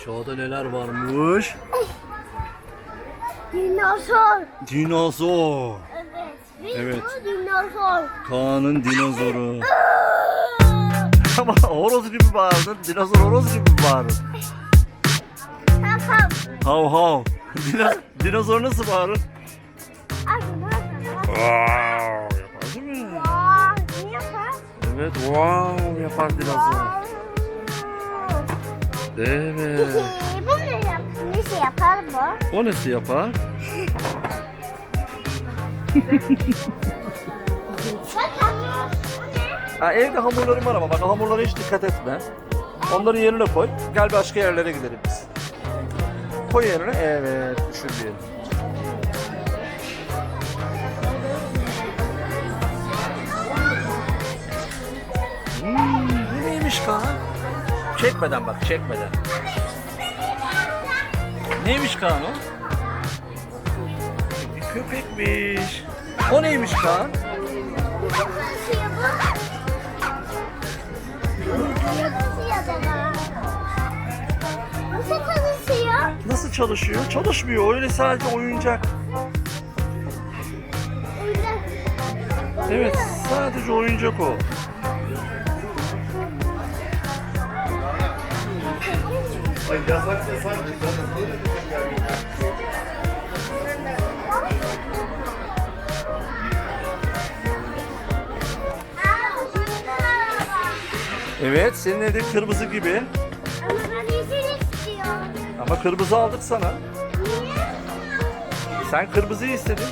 Aşağıda neler varmış? Dinozor. Dinozor. Evet. Evet. dinozor. Kaan'ın dinozoru. Ama horoz gibi bağırdın. Dinozor horoz gibi. Tamam. Hav hav. Dino, dinozor nasıl bağırır? Wow yapar değil mi? Aa, ne yapar? Evet wow yapar dinozor. Evet. Bu ne yap? Şey yapar bu? O nasıl yapar? Ha, evde hamurlarım var ama bak hamurlara hiç dikkat etme. Onları yerine koy. Gel başka yerlere gidelim biz. Koy yerine. Evet. Düşürmeyelim. Hmm, Çekmeden bak çekmeden. Neymiş Kaan o? Köpekmiş. O neymiş Kaan? Nasıl konuşuyor? Nasıl çalışıyor? Çalışmıyor. Öyle sadece. Oyuncak. Evet, sadece oyuncak o. Aa, şurada var. Evet, senin evde kırmızı gibi. Ama ben yeşil istiyorum. Ama kırmızı aldık sana. Niye? Sen kırmızıyı istedin.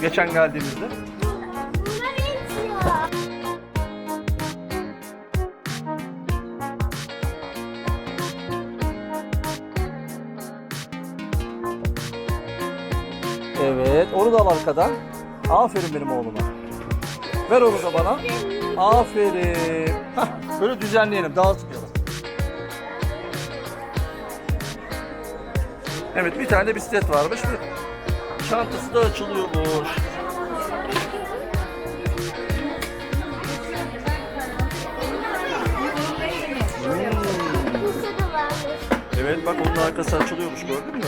Geçen geldiğimizde. Al arkadan. Aferin benim oğluma. Ver onu da bana. Aferin. Hah, böyle düzenleyelim, dağıtmayalım. Evet, bir tane bisiklet varmış. Bir çantası da açılıyormuş. Hmm. Evet bak onun arkası açılıyormuş gördün mü?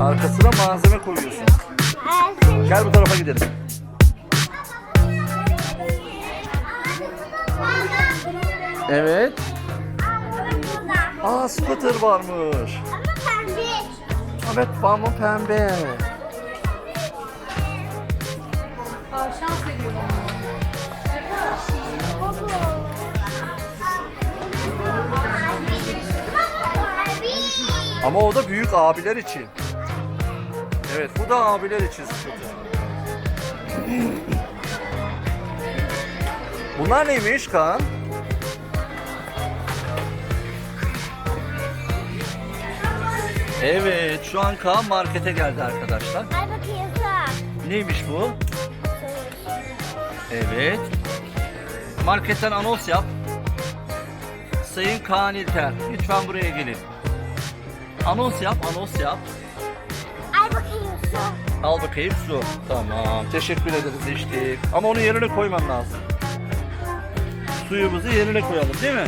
Arkasına malzeme koyuyorsun. Gel bu tarafa gidelim. Evet. Aa scooter varmış. Evet ama pembe. Aa. Ama o da büyük abiler için. Evet bu da abiler için scooter. Bunlar neymiş Kaan? Evet şu an Kaan markete geldi arkadaşlar. Ay bakayım sen. Neymiş bu? Evet. Marketten anons yap. Sayın Kaan İlker, lütfen buraya gelin. Anons yap, anons yap. Ay bakayım. Al bakayım su. Tamam, teşekkür ederiz içtik. Ama onu yerine koyman lazım. Suyumuzu yerine koyalım değil mi?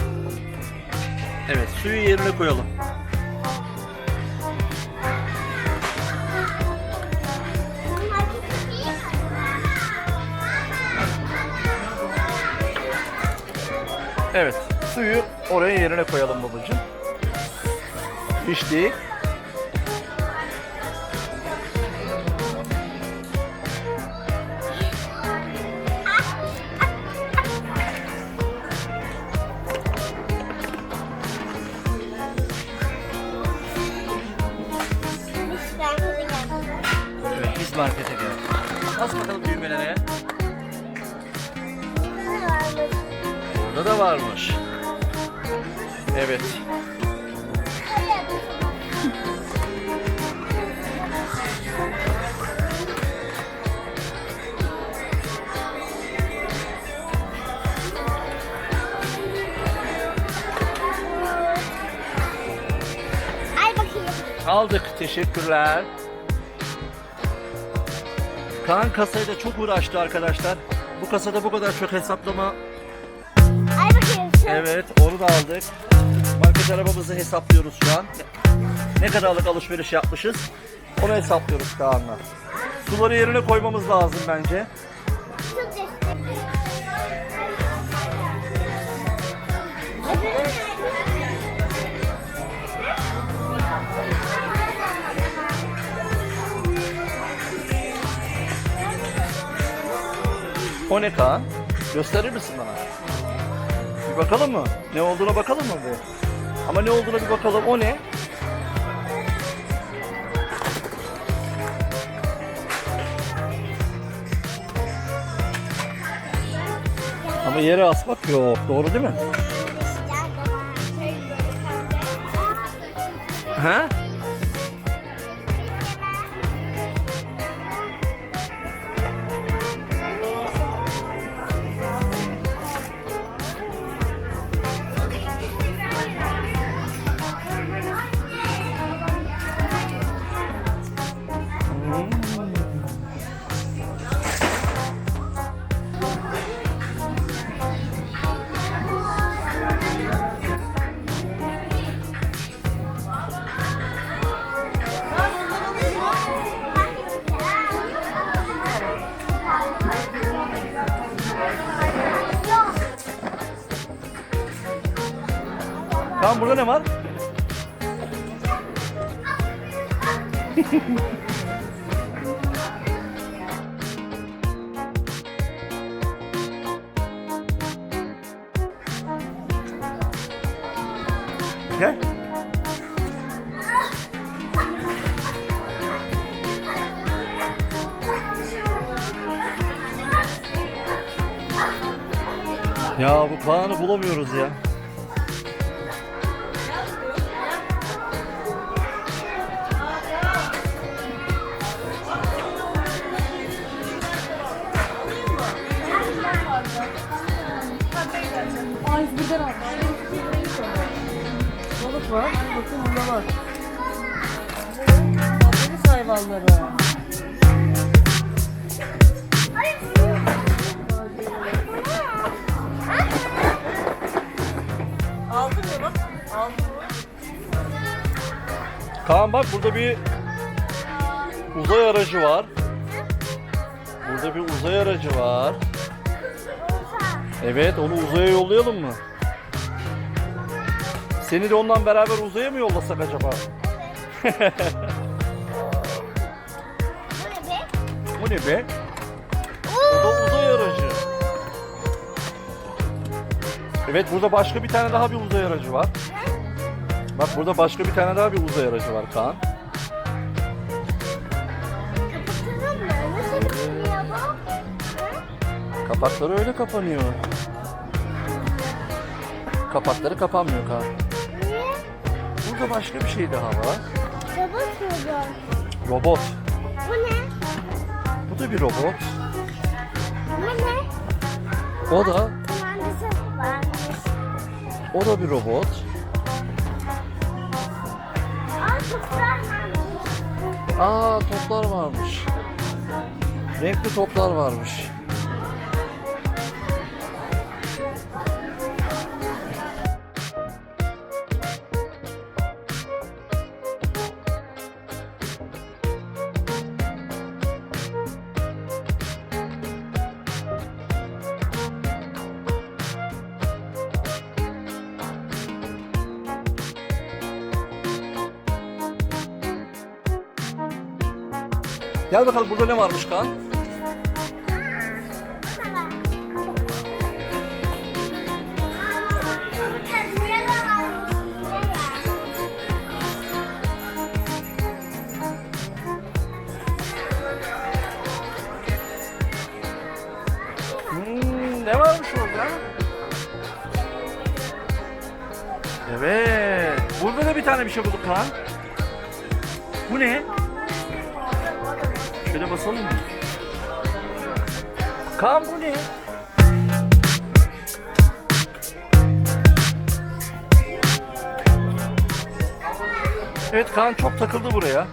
Evet, suyu yerine koyalım. Evet, suyu oraya yerine koyalım babacığım. İçtik. Varmış. Evet. Aldık. Teşekkürler. Kaan kasayla çok uğraştı arkadaşlar. Bu kasada bu kadar çok hesaplama. Evet onu da aldık. Market arabamızı hesaplıyoruz şu an. Ne kadarlık alışveriş yapmışız onu hesaplıyoruz Kaan'la. Suları yerine koymamız lazım bence. O ne Kaan? Gösterir misin bana? Bir bakalım mı? Ne olduğuna bakalım mı bir? Ama ne olduğuna bir bakalım. O ne? Ama yere asmak yok. Doğru değil mi? Ha? Tamam burada ne var? Gel. Ya bu Kaan'ı bulamıyoruz ya. Ay birden al. Balık var. Bakın burada var. Deniz hayvanları. Aldın mı bak? Aldın mı? Kaan bak burada bir uzay aracı var. Burada bir uzay aracı var. Evet onu uzaya yollayalım mı? Seni de ondan beraber uzaya mı yollasak acaba? Bu ne be? Bu ne be? Bu da uzay aracı. Evet burada başka bir tane daha bir uzay aracı var. Bak burada başka bir tane daha bir uzay aracı var Kaan. Kapatalım mı? Nasıl bu? Hı? Kapakları öyle kapanıyor. Kapakları kapanmıyor Kaan. Niye? Burada başka bir şey daha var. Robot mu bu? Robot. Bu ne? Bu da bir robot. Bu ne? O da o da bir robot. Aa toplar varmış. Aa toplar varmış. Renkli toplar varmış. Gel bakalım burada ne varmış Kaan? Hmm, ne varmış orada? Evet. Burada da bir tane bir şey bulduk Kaan. Bu ne? Şöyle basalım mı? Kaan bu ne? Evet Kaan çok takıldı buraya.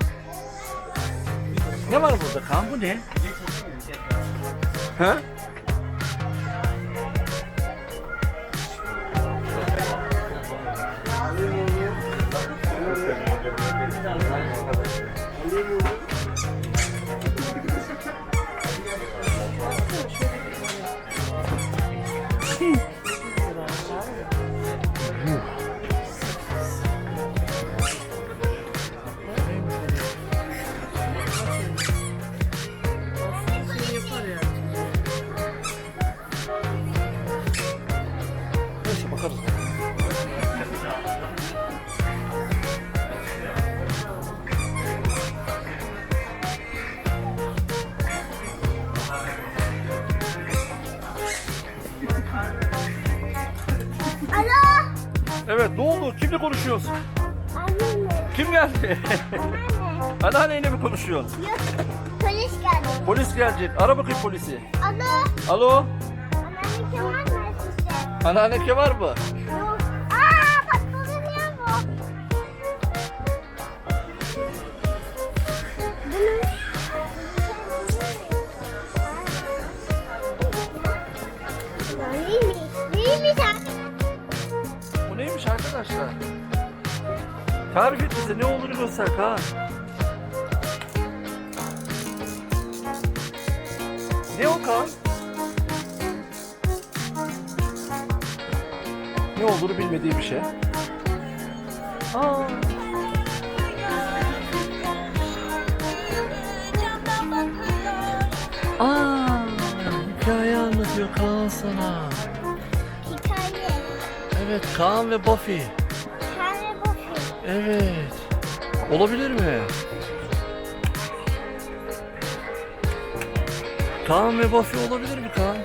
Ne var burada Kaan bu ne? Ha? Kim geldi? Anneanne. Anneanneyle mi konuşuyorsun? Yok. Polis geldi. Polis gelecek. Ara bakayım polisi. Alo. Alo? Anneanne kim var mı size? Anneanne kim var mı? Yok. Aa patladı niye bu? Bu neymiş arkadaşlar? Tarif et bize ne olduğunu göster Kaan. Ne o Kaan? Ne olduğunu bilmediği bir şey. Aa. Aa, hikaye anlatıyor Kaan sana. Hikaye. Evet Kaan ve Buffy. Evet. Olabilir mi? Kaan ve Buffy olabilir mi Kaan?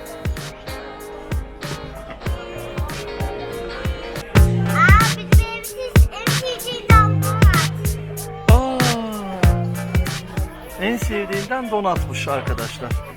Aa, en sevdiğinden donatmış arkadaşlar.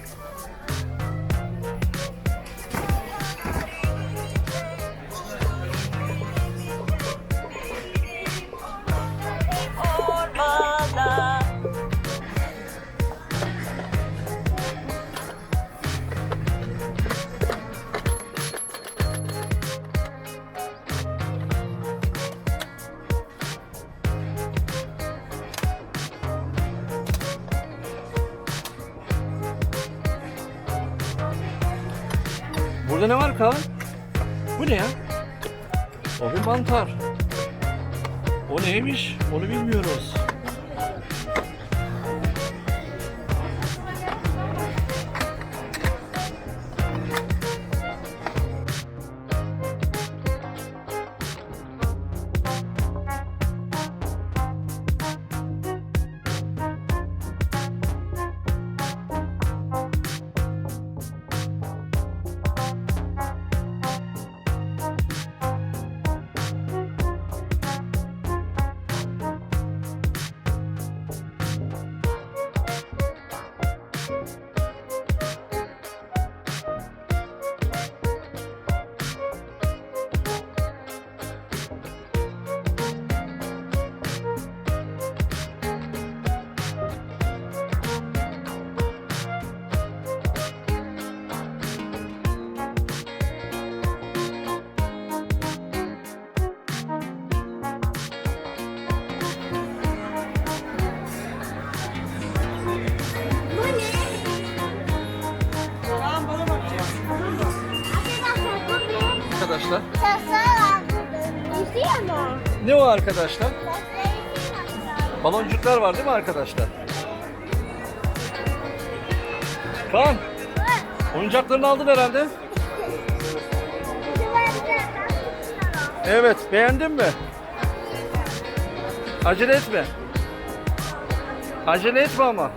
Burada ne var Kaan? Bu ne ya? O bir mantar. O neymiş? Onu bilmiyoruz. Arkadaşlar. Ne o arkadaşlar? Baloncuklar var değil mi arkadaşlar? Kaan, oyuncaklarını aldın herhalde. Evet, beğendin mi? Acele etme. Acele etme ama.